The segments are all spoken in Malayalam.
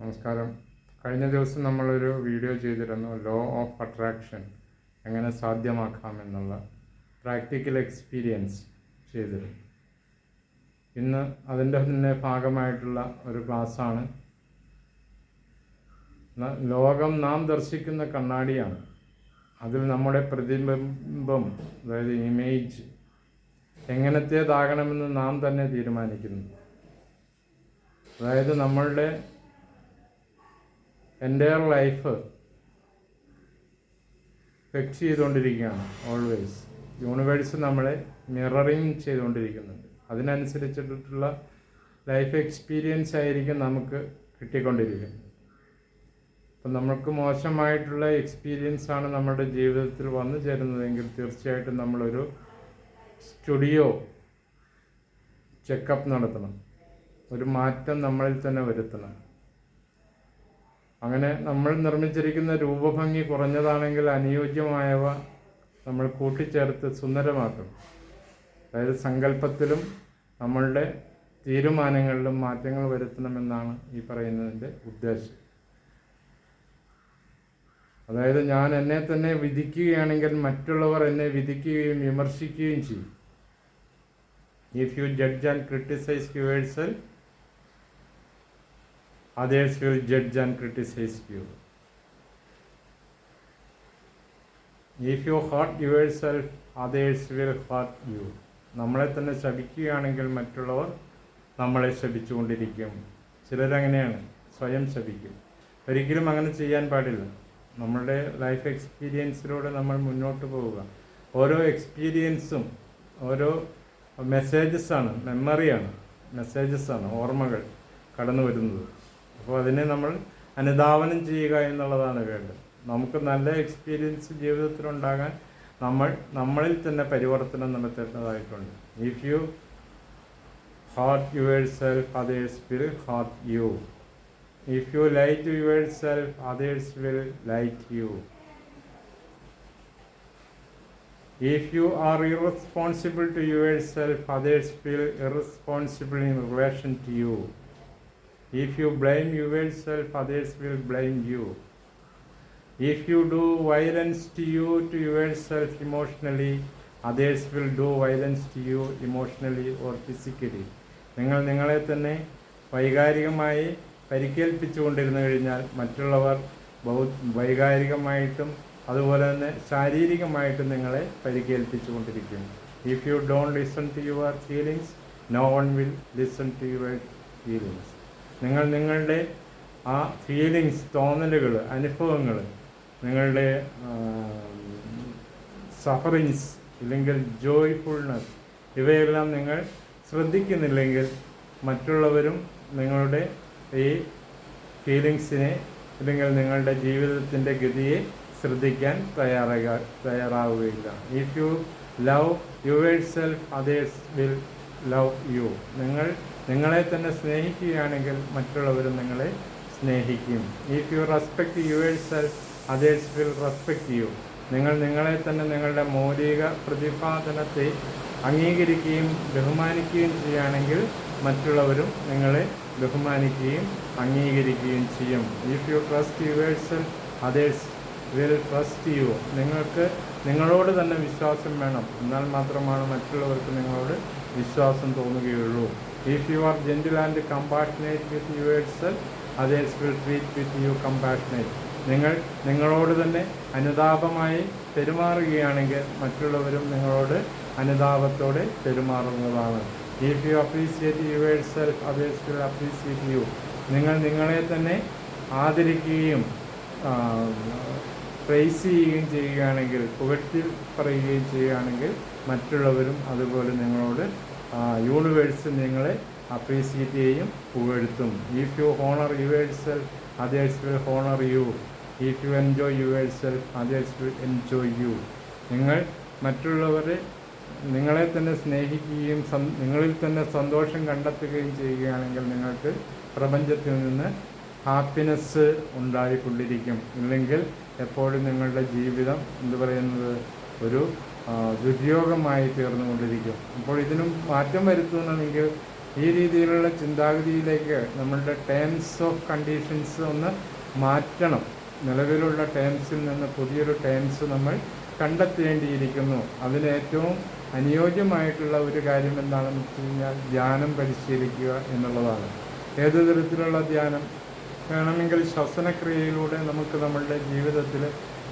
നമസ്കാരം. കഴിഞ്ഞ ദിവസം നമ്മളൊരു വീഡിയോ ചെയ്തിരുന്നു ലോ ഓഫ് അട്രാക്ഷൻ എങ്ങനെ സാധ്യമാക്കാം എന്നുള്ള പ്രാക്ടിക്കൽ എക്സ്പീരിയൻസ് ചെയ്തിരുന്നു. ഇന്ന് അതിന്റെ തന്നെ ഭാഗമായിട്ടുള്ള ഒരു ക്ലാസ്സാണ്. ലോകം നാം ദർശിക്കുന്ന കണ്ണാടിയാണ്. അതിൽ നമ്മുടെ പ്രതിബിംബം അതായത് ഇമേജ് എങ്ങനത്തേതാകണമെന്ന് നാം തന്നെ തീരുമാനിക്കുന്നു. അതായത് നമ്മളുടെ എന്റെ ലൈഫ് ഫെക്സ് ചെയ്തുകൊണ്ടിരിക്കുകയാണ് ഓൾവേസ് യൂണിവേഴ്സ് നമ്മളെ മിററിങ് ചെയ്തുകൊണ്ടിരിക്കുന്നുണ്ട്. അതിനനുസരിച്ചിട്ടുള്ള ലൈഫ് എക്സ്പീരിയൻസ് ആയിരിക്കും നമുക്ക് കിട്ടിക്കൊണ്ടിരിക്കുന്നത്. അപ്പം നമുക്ക് മോശമായിട്ടുള്ള എക്സ്പീരിയൻസ് ആണ് നമ്മുടെ ജീവിതത്തിൽ വന്നു ചേരുന്നതെങ്കിൽ തീർച്ചയായിട്ടും നമ്മളൊരു സ്റ്റുഡിയോ ചെക്കപ്പ് നടത്തണം. ഒരു മാറ്റം നമ്മളിൽ തന്നെ വരുത്തണം. അങ്ങനെ നമ്മൾ നിർമ്മിച്ചിരിക്കുന്ന രൂപഭംഗി കുറഞ്ഞതാണെങ്കിൽ അനുയോജ്യമായവ നമ്മൾ കൂട്ടിച്ചേർത്ത് സുന്ദരമാക്കും. അതായത് സങ്കല്പത്തിലും നമ്മളുടെ തീരുമാനങ്ങളിലും മാറ്റങ്ങൾ വരുത്തണമെന്നാണ് ഈ പറയുന്നതിന്റെ ഉദ്ദേശം. അതായത് ഞാൻ എന്നെ തന്നെ വിധിക്കുകയാണെങ്കിൽ മറ്റുള്ളവർ എന്നെ വിധിക്കുകയും വിമർശിക്കുകയും ചെയ്യും. If you judge and criticise yourself others will judge and criticise you If you hurt yourself, others will will you. നമ്മളെ തന്നെ ശപിക്കുകയാണെങ്കിൽ മറ്റുള്ളവർ നമ്മളെ ശപിച്ചുകൊണ്ടിരിക്കും. ചിലരങ്ങനെയാണ് സ്വയം ശപിക്കും. ഒരിക്കലും അങ്ങനെ ചെയ്യാൻ പാടില്ല. നമ്മളുടെ ലൈഫ് എക്സ്പീരിയൻസിലൂടെ നമ്മൾ മുന്നോട്ട് പോവുക. ഓരോ എക്സ്പീരിയൻസും ഓരോ മെസ്സേജസ് ആണ് മെമ്മറിയാണ് മെസ്സേജസ് ആണ് ഓർമ്മകൾ കടന്നു വരുന്നത് അപ്പോൾ അതിനെ നമ്മൾ അനുധാവനം ചെയ്യുക എന്നുള്ളതാണ് വേണ്ടത്. നമുക്ക് നല്ല എക്സ്പീരിയൻസ് ജീവിതത്തിലുണ്ടാകാൻ നമ്മൾ നമ്മളിൽ തന്നെ പരിവർത്തനം നടത്തേണ്ടതായിട്ടുണ്ട്. If you hurt yourself others will hurt you if you light yourself others will light you If you are irresponsible to yourself, others feel irresponsible in relation to you. If you blame yourself, others will blame you. If you do violence to you to yourself emotionally, others will do violence to you emotionally or physically. നിങ്ങൾ നിങ്ങളെ തന്നെ വൈകാരികമായി പരിക്കേൽപ്പിച്ചുകൊണ്ടിരുന്നു കഴിഞ്ഞാൽ മറ്റുള്ളവർ ബൗ വൈകാരികമായിട്ടും അതുപോലെ തന്നെ ശാരീരികമായിട്ടും നിങ്ങളെ പരിക്കേൽപ്പിച്ചുകൊണ്ടിരിക്കും if you don't listen to your feelings no one will listen to your feelings നിങ്ങൾ നിങ്ങളുടെ ആ ഫീലിങ്സ് തോന്നലുകൾ അനുഭവങ്ങൾ നിങ്ങളുടെ സഫറിങ്സ് ഇല്ലെങ്കിൽ ജോയ്ഫുൾനെസ് ഇവയെല്ലാം നിങ്ങൾ ശ്രദ്ധിക്കുന്നില്ലെങ്കിൽ മറ്റുള്ളവരും നിങ്ങളുടെ ഈ ഫീലിങ്സിനെ അല്ലെങ്കിൽ നിങ്ങളുടെ ജീവിതത്തിന്റെ ഗതിയെ ശ്രദ്ധിക്കാൻ തയ്യാറാക തയ്യാറാവുകയില്ല. If you love yourself self others will love you നിങ്ങൾ നിങ്ങളെ തന്നെ സ്നേഹിക്കുകയാണെങ്കിൽ മറ്റുള്ളവരും നിങ്ങളെ സ്നേഹിക്കും. If you respect yourself others will respect you നിങ്ങൾ നിങ്ങളെ തന്നെ നിങ്ങളുടെ മൗലിക പ്രതിപാദനത്തെ അംഗീകരിക്കുകയും ബഹുമാനിക്കുകയും ചെയ്യുകയാണെങ്കിൽ മറ്റുള്ളവരും നിങ്ങളെ ബഹുമാനിക്കുകയും അംഗീകരിക്കുകയും ചെയ്യും. If you trust yourself others will trust you നിങ്ങൾക്ക് നിങ്ങളോട് തന്നെ വിശ്വാസം വേണം. എന്നാൽ മാത്രമാണ് മറ്റുള്ളവർക്ക് നിങ്ങളോട് വിശ്വാസം തോന്നുകയുള്ളൂ. If you are gentle and compassionate with yourself, others will treat with you compassionate. നിങ്ങൾ നിങ്ങളോട് തന്നെ അനുതാപമായി പെരുമാറുകയാണെങ്കിൽ മറ്റുള്ളവരും നിങ്ങളോട് അനുതാപത്തോടെ പെരുമാറുന്നതാണ് if you appreciate yourself others will appreciate you നിങ്ങൾ നിങ്ങളെ തന്നെ ആദരിക്കുകയും പ്രൈസ് ചെയ്യുകയും ചെയ്യുകയാണെങ്കിൽ പുകഴ്ത്തി പറയുകയും ചെയ്യുകയാണെങ്കിൽ മറ്റുള്ളവരും അതുപോലെ നിങ്ങളോട് യൂണിവേഴ്സ് നിങ്ങളെ അപ്രീസിയേറ്റ് ചെയ്യും പുകഴ്ത്തും. If you honour yours others will honour you if you enjoy yours others will enjoy you നിങ്ങൾ മറ്റുള്ളവരെ നിങ്ങളെ തന്നെ സ്നേഹിക്കുകയും നിങ്ങളിൽ തന്നെ സന്തോഷം കണ്ടെത്തുകയും ചെയ്യുകയാണെങ്കിൽ നിങ്ങൾക്ക് പ്രപഞ്ചത്തിൽ നിന്ന് ഹാപ്പിനെസ് ഉണ്ടായിക്കൊണ്ടിരിക്കും. ഇല്ലെങ്കിൽ എപ്പോഴും നിങ്ങളുടെ ജീവിതം എന്ന് പറയുന്നത്? ഒരു ദുര്യോഗമായി തീർന്നുകൊണ്ടിരിക്കും. അപ്പോൾ ഇതിനും മാറ്റം വരുത്തുന്നുണ്ടെങ്കിൽ ഈ രീതിയിലുള്ള ചിന്താഗതിയിലേക്ക് നമ്മളുടെ ടേംസ് ഓഫ് കണ്ടീഷൻസ് ഒന്ന് മാറ്റണം. നിലവിലുള്ള ടേംസിൽ നിന്ന് പുതിയൊരു ടേംസ് നമ്മൾ കണ്ടെത്തേണ്ടിയിരിക്കുന്നു. അതിന് ഏറ്റവും അനുയോജ്യമായിട്ടുള്ള ഒരു കാര്യം എന്താണെന്ന് വെച്ച് കഴിഞ്ഞാൽ ധ്യാനം പരിശീലിക്കുക എന്നുള്ളതാണ്. ഏത് തരത്തിലുള്ള ധ്യാനം? വേണമെങ്കിൽ ശ്വസനക്രിയയിലൂടെ നമുക്ക് നമ്മളുടെ ജീവിതത്തിൽ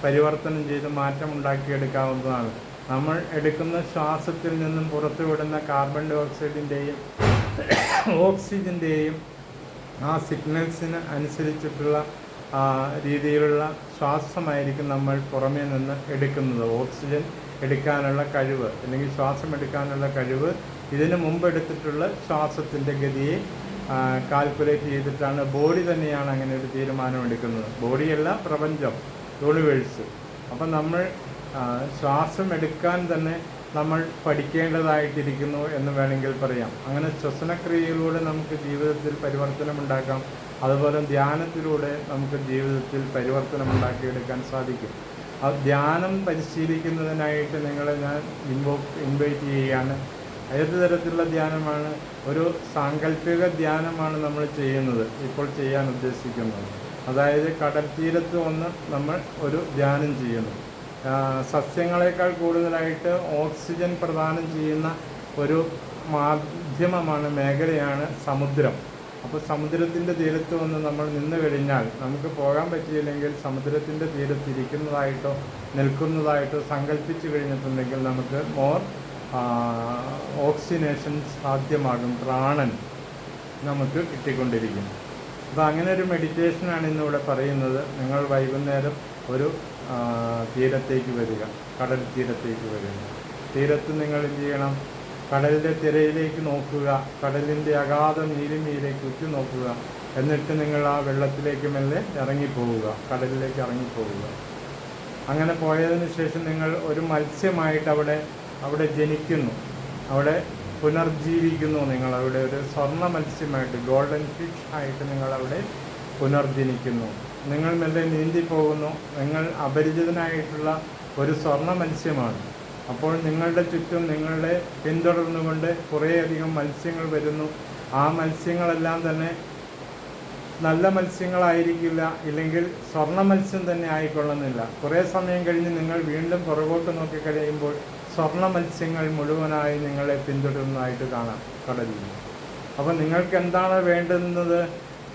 പരിവർത്തനം ചെയ്ത് മാറ്റം ഉണ്ടാക്കിയെടുക്കാവുന്നതാണ് നമ്മൾ എടുക്കുന്ന ശ്വാസത്തിൽ നിന്നും പുറത്തുവിടുന്ന കാർബൺ ഡൈ ഓക്സൈഡിന്റെയും ഓക്സിജന്റെയും ആ സിഗ്നൽസിന് അനുസരിച്ചിട്ടുള്ള രീതിയിലുള്ള ശ്വാസമായിരിക്കും നമ്മൾ പുറമേ നിന്ന് എടുക്കുന്നത്. ഓക്സിജൻ എടുക്കാനുള്ള കഴിവ് അല്ലെങ്കിൽ ശ്വാസം എടുക്കാനുള്ള കഴിവ് ഇതിന് മുമ്പ് എടുത്തിട്ടുള്ള ശ്വാസത്തിന്റെ ഗതിയെ കാൽക്കുലേറ്റ് ചെയ്തിട്ടാണ് ബോഡി തന്നെയാണ് അങ്ങനെ ഒരു തീരുമാനം എടുക്കുന്നത്. ബോഡിയല്ല പ്രപഞ്ചം യൂണിവേഴ്സ് അപ്പം നമ്മൾ ശ്വാസം എടുക്കാൻ തന്നെ നമ്മൾ പഠിക്കേണ്ടതായിട്ടിരിക്കുന്നു എന്ന് വേണമെങ്കിൽ പറയാം. അങ്ങനെ ശ്വസനക്രിയയിലൂടെ നമുക്ക് ജീവിതത്തിൽ പരിവർത്തനം ഉണ്ടാക്കാം അതുപോലെ ധ്യാനത്തിലൂടെ നമുക്ക് ജീവിതത്തിൽ പരിവർത്തനം ഉണ്ടാക്കിയെടുക്കാൻ സാധിക്കും. ആ ധ്യാനം പരിശീലിക്കുന്നതിനായിട്ട് നിങ്ങളെ ഞാൻ ഇൻവോ ഇൻവൈറ്റ് ചെയ്യുകയാണ്. ഏത് തരത്തിലുള്ള ധ്യാനമാണ്? ഒരു സാങ്കല്പിക ധ്യാനമാണ് നമ്മൾ ചെയ്യുന്നത് ഇപ്പോൾ ചെയ്യാൻ ഉദ്ദേശിക്കുന്നത്. അതായത് കടൽ തീരത്ത് വന്ന് നമ്മൾ ഒരു ധ്യാനം ചെയ്യുന്നു. സസ്യങ്ങളെക്കാൾ കൂടുതലായിട്ട് ഓക്സിജൻ പ്രദാനം ചെയ്യുന്ന ഒരു മാധ്യമമാണ് മേഖലയാണ് സമുദ്രം. അപ്പോൾ സമുദ്രത്തിന്റെ തീരത്ത് വന്ന് നമ്മൾ നിന്ന് കഴിഞ്ഞാൽ നമുക്ക് പോകാൻ പറ്റിയില്ലെങ്കിൽ സമുദ്രത്തിന്റെ തീരത്ത് ഇരിക്കുന്നതായിട്ടോ നിൽക്കുന്നതായിട്ടോ സങ്കല്പിച്ചു കഴിഞ്ഞിട്ടുണ്ടെങ്കിൽ നമുക്ക് മോർ ഓക്സിനേഷൻ സാധ്യമാകും പ്രാണൻ നമുക്ക് കിട്ടിക്കൊണ്ടിരിക്കും. അപ്പോൾ അങ്ങനെ ഒരു മെഡിറ്റേഷനാണ് ഇന്നിവിടെ പറയുന്നത്. നിങ്ങൾ വൈകുന്നേരം ഒരു തീരത്തേക്ക് വരിക. കടൽ തീരത്തേക്ക് വരിക. തീരത്ത് നിങ്ങൾ എന്ത് ചെയ്യണം? കടലിന്റെ തിരയിലേക്ക് നോക്കുക. കടലിന്റെ അഗാധ നീലിമയിലേക്ക് ഉറ്റു നോക്കുക. എന്നിട്ട് നിങ്ങൾ ആ വെള്ളത്തിലേക്ക് മെല്ലെ ഇറങ്ങിപ്പോവുക. കടലിലേക്ക് ഇറങ്ങിപ്പോവുക. അങ്ങനെ പോയതിന് ശേഷം നിങ്ങൾ ഒരു മത്സ്യമായിട്ട് അവിടെ അവിടെ ജനിക്കുന്നു. അവിടെ പുനർജീവിക്കുന്നു നിങ്ങൾ. അവിടെ ഒരു സ്വർണ മത്സ്യമായിട്ട് ഗോൾഡൻ ഫിഷ് ആയിട്ട് നിങ്ങൾ അവിടെ പുനർജനിക്കുന്നു. നിങ്ങൾ മെല്ലെ നീന്തി പോകുന്നു നിങ്ങൾ അപരിചിതനായിട്ടുള്ള ഒരു സ്വർണ മത്സ്യമാണ്. അപ്പോൾ നിങ്ങളുടെ ചുറ്റും നിങ്ങളെ പിന്തുടർന്നുകൊണ്ട് കുറേയധികം മത്സ്യങ്ങൾ വരുന്നു. ആ മത്സ്യങ്ങളെല്ലാം തന്നെ നല്ല മത്സ്യങ്ങളായിരിക്കില്ല ഇല്ലെങ്കിൽ സ്വർണ മത്സ്യം തന്നെ ആയിക്കൊള്ളുന്നില്ല. കുറേ സമയം കഴിഞ്ഞ് നിങ്ങൾ വീണ്ടും പുറകോട്ട് നോക്കി കഴിയുമ്പോൾ സ്വർണ മത്സ്യങ്ങൾ മുഴുവനായി നിങ്ങളെ പിന്തുടരുന്നതായിട്ട് കാണാം കടലിൽ. അപ്പോൾ നിങ്ങൾക്ക് എന്താണ് വേണ്ടുന്നത്?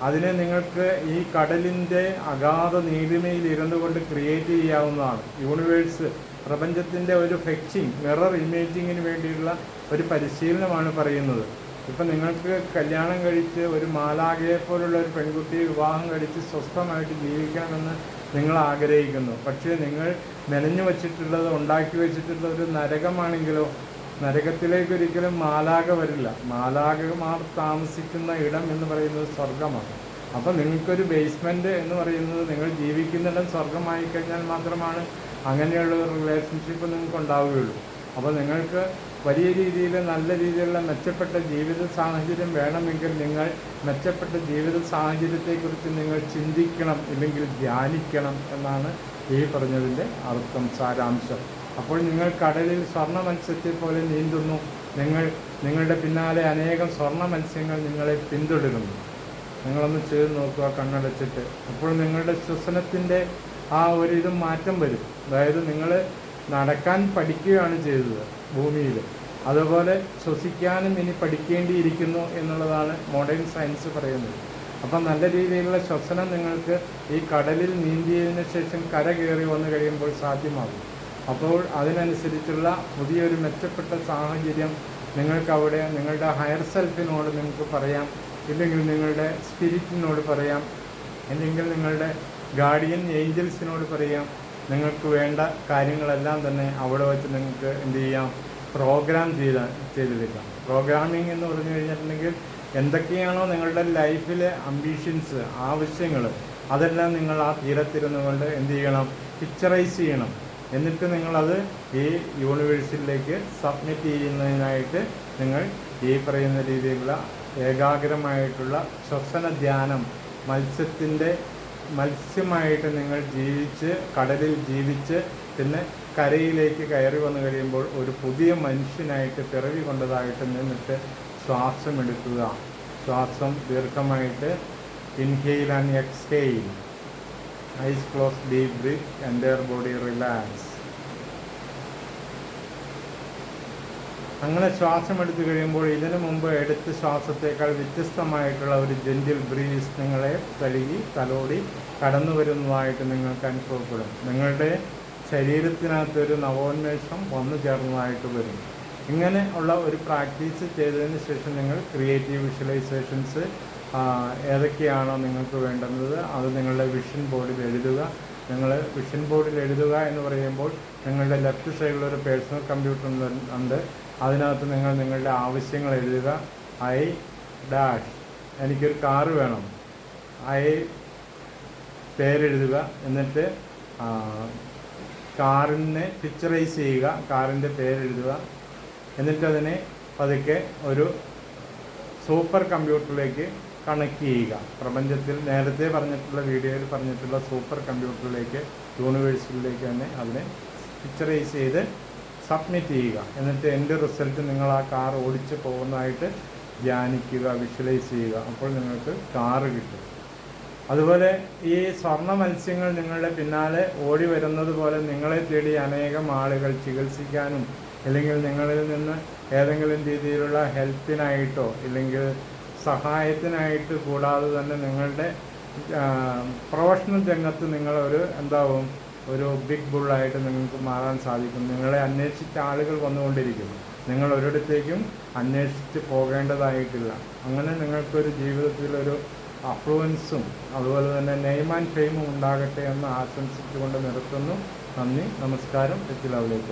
അതിനെ നിങ്ങൾക്ക് ഈ കടലിന്റെ അഗാധ നീലിമയിൽ ഇരുന്നു കൊണ്ട് ക്രിയേറ്റ് ചെയ്യാവുന്നതാണ്. യൂണിവേഴ്സ് പ്രപഞ്ചത്തിന്റെ ഒരു ഫെക്സിങ് മിറർ ഇമേജിങ്ങിന് വേണ്ടിയുള്ള ഒരു പരിശീലനമാണ് പറയുന്നത്. ഇപ്പം നിങ്ങൾക്ക് കല്യാണം കഴിച്ച് ഒരു മാലാകയെ പോലുള്ള ഒരു പെൺകുട്ടിയെ വിവാഹം കഴിച്ച് സ്വസ്ഥമായിട്ട് ജീവിക്കാമെന്ന് നിങ്ങൾ ആഗ്രഹിക്കുന്നു. പക്ഷേ നിങ്ങൾ മെനഞ്ഞു വച്ചിട്ടുള്ളത് ഉണ്ടാക്കി വെച്ചിട്ടുള്ള ഒരു നരകമാണെങ്കിലോ നരകത്തിലേക്ക് ഒരിക്കലും മാലാക വരില്ല. മാലാകമാർ താമസിക്കുന്ന ഇടം എന്ന് പറയുന്നത് സ്വർഗമാണ് അപ്പോൾ നിങ്ങൾക്കൊരു ബേസ്മെന്റ് എന്ന് പറയുന്നത് നിങ്ങൾ ജീവിക്കുന്നിടം സ്വർഗമായി കഴിഞ്ഞാൽ മാത്രമാണ് അങ്ങനെയുള്ള റിലേഷൻഷിപ്പ് നിങ്ങൾക്ക് ഉണ്ടാവുകയുള്ളൂ. അപ്പോൾ നിങ്ങൾക്ക് വലിയ രീതിയിൽ നല്ല രീതിയിലുള്ള മെച്ചപ്പെട്ട ജീവിത സാഹചര്യം വേണമെങ്കിൽ നിങ്ങൾ മെച്ചപ്പെട്ട ജീവിത സാഹചര്യത്തെക്കുറിച്ച് നിങ്ങൾ ചിന്തിക്കണം ഇല്ലെങ്കിൽ ധ്യാനിക്കണം എന്നാണ് ഈ പറഞ്ഞതിന്റെ അർത്ഥം സാരാംശം. അപ്പോൾ നിങ്ങൾ കടലിൽ സ്വർണ മത്സ്യത്തെ പോലെ നീന്തുന്നു. നിങ്ങൾ നിങ്ങളുടെ പിന്നാലെ അനേകം സ്വർണ മത്സ്യങ്ങൾ നിങ്ങളെ പിന്തുടരുന്നു. നിങ്ങളൊന്ന് ചെയ്ത് നോക്കുക കണ്ണടച്ചിട്ട്. അപ്പോൾ നിങ്ങളുടെ ശ്വസനത്തിന്റെ ആ ഒരു ഇത് മാറ്റം വരും. അതായത് നിങ്ങൾ നടക്കാൻ പഠിക്കുകയാണ് ചെയ്തത് ഭൂമിയിൽ. അതുപോലെ ശ്വസിക്കാനും ഇനി പഠിക്കേണ്ടിയിരിക്കുന്നു എന്നുള്ളതാണ് മോഡേൺ സയൻസ് പറയുന്നത്. അപ്പം നല്ല രീതിയിലുള്ള ശ്വസനം നിങ്ങൾക്ക് ഈ കടലിൽ നീന്തിയതിന് ശേഷം കര കയറി വന്നു കഴിയുമ്പോൾ സാധ്യമാകും. അപ്പോൾ അതിനനുസരിച്ചുള്ള പുതിയൊരു മെച്ചപ്പെട്ട സാഹചര്യം നിങ്ങൾക്ക് അവിടെ നിങ്ങളുടെ ഹയർ സെൽഫിനോട് നിങ്ങൾക്ക് പറയാം. ഇല്ലെങ്കിൽ നിങ്ങളുടെ സ്പിരിറ്റിനോട് പറയാം. അല്ലെങ്കിൽ നിങ്ങളുടെ ഗാർഡിയൻ ഏഞ്ചൽസിനോട് പറയാം. നിങ്ങൾക്ക് വേണ്ട കാര്യങ്ങളെല്ലാം തന്നെ അവിടെ വെച്ച് നിങ്ങൾക്ക് എന്ത് ചെയ്യാം? പ്രോഗ്രാം ചെയ്ത ചെയ്തെടുക്കാം പ്രോഗ്രാമിംഗ് എന്ന് പറഞ്ഞു കഴിഞ്ഞിട്ടുണ്ടെങ്കിൽ എന്തൊക്കെയാണോ നിങ്ങളുടെ ലൈഫിലെ അംബീഷൻസ് ആവശ്യങ്ങൾ അതെല്ലാം നിങ്ങൾ ആ തീരത്തിരുന്നുകൊണ്ട് എന്ത് ചെയ്യണം? പിക്ചറൈസ് ചെയ്യണം. എന്നിട്ട് നിങ്ങളത് ഈ യൂണിവേഴ്സിറ്റിയിലേക്ക് സബ്മിറ്റ് ചെയ്യുന്നതിനായിട്ട് നിങ്ങൾ ഈ പറയുന്ന രീതിയിലുള്ള ഏകാഗ്രമായിട്ടുള്ള ശ്വസന ധ്യാനം മത്സ്യത്തിന്റെ മത്സ്യമായിട്ട് നിങ്ങൾ ജീവിച്ച് കടലിൽ ജീവിച്ച് പിന്നെ കരയിലേക്ക് കയറി വന്നു കഴിയുമ്പോൾ ഒരു പുതിയ മനുഷ്യനായിട്ട് പിറവി കൊണ്ടതായിട്ട് നിന്നിട്ട് ശ്വാസം എടുക്കുക ശ്വാസം ദീർഘമായിട്ട് inhale and exhale eyes close deep breath entire body relax. അങ്ങനെ ശ്വാസം എടുത്തു കഴിയുമ്പോൾ ഇതിനു മുമ്പ് എടുത്ത ശ്വാസത്തേക്കാൾ വ്യത്യസ്തമായിട്ടുള്ള ഒരു ജെന്റിൽ ബ്രീസ് നിങ്ങളെ തഴുകി തലോടി കടന്നു വരുന്നതായിട്ട് നിങ്ങൾക്ക് അനുഭവപ്പെടും നിങ്ങളുടെ ശരീരത്തിനകത്തൊരു നവോന്മേഷം വന്നു ചേർന്നതായിട്ട് വരും ഇങ്ങനെ ഉള്ള ഒരു പ്രാക്ടീസ് ചെയ്തതിന് ശേഷം നിങ്ങൾ ക്രിയേറ്റീവ് വിഷ്വലൈസേഷൻസ് ഏതൊക്കെയാണോ നിങ്ങൾക്ക് വേണ്ടുന്നത് അത് നിങ്ങളുടെ വിഷൻ ബോർഡിൽ എഴുതുക. നിങ്ങൾ വിഷൻ ബോർഡിൽ എഴുതുക എന്ന് പറയുമ്പോൾ നിങ്ങളുടെ ലെഫ്റ്റ് സൈഡിലൊരു പേഴ്സണൽ കമ്പ്യൂട്ടർ ഉണ്ട് അതിനകത്ത് നിങ്ങൾ നിങ്ങളുടെ ആവശ്യങ്ങൾ എഴുതുക. ഐ ഡാഷ് എനിക്കൊരു കാറ് വേണം. ഐ പേരെഴുതുക. എന്നിട്ട് കാറിനെ പിക്ചറൈസ് ചെയ്യുക. കാറിന്റെ പേരെഴുതുക. എന്നിട്ടതിനെ പതുക്കെ ഒരു സൂപ്പർ കമ്പ്യൂട്ടറിലേക്ക് കണക്ട് ചെയ്യുക. പ്രപഞ്ചത്തിൽ നേരത്തെ പറഞ്ഞിട്ടുള്ള വീഡിയോയിൽ പറഞ്ഞിട്ടുള്ള സൂപ്പർ കമ്പ്യൂട്ടറിലേക്ക് യൂണിവേഴ്സിറ്റിയിലേക്ക് തന്നെ അതിനെ പിക്ചറൈസ് ചെയ്ത് സബ്മിറ്റ് ചെയ്യുക. എന്നിട്ട് എന്റെ റിസൾട്ട് നിങ്ങൾ ആ കാർ ഓടിച്ച് പോകുന്നതായിട്ട് ധ്യാനിക്കുക വിഷ്വലൈസ് ചെയ്യുക. അപ്പോൾ നിങ്ങൾക്ക് കാറ് കിട്ടും. അതുപോലെ ഈ സ്വർണ മത്സ്യങ്ങൾ നിങ്ങളുടെ പിന്നാലെ ഓടി വരുന്നത് പോലെ നിങ്ങളെ തേടി അനേകം ആളുകൾ ചികിത്സിക്കാനും അല്ലെങ്കിൽ നിങ്ങളിൽ നിന്ന് ഏതെങ്കിലും രീതിയിലുള്ള ഹെൽപ്പിനായിട്ടോ ഇല്ലെങ്കിൽ സഹായത്തിനായിട്ട് കൂടാതെ തന്നെ നിങ്ങളുടെ പ്രൊഫഷണൽ രംഗത്ത് നിങ്ങളൊരു എന്താവും ഒരു ബിഗ് ബുള്ളായിട്ട് നിങ്ങൾക്ക് മാറാൻ സാധിക്കും. നിങ്ങളെ അന്വേഷിച്ച ആളുകൾ വന്നുകൊണ്ടിരിക്കും നിങ്ങൾ ഒരിടത്തേക്കും അന്വേഷിച്ച് പോകേണ്ടതായിട്ടില്ല. അങ്ങനെ നിങ്ങൾക്കൊരു ജീവിതത്തിലൊരു അഫ്ലുവൻസും അതുപോലെ തന്നെ നെയ്മ് ആൻഡ് ഫെയിമും ഉണ്ടാകട്ടെ എന്ന് ആശംസിച്ചുകൊണ്ട് നിർത്തുന്നു. നന്ദി നമസ്കാരം. എത്തിലവിലേക്ക്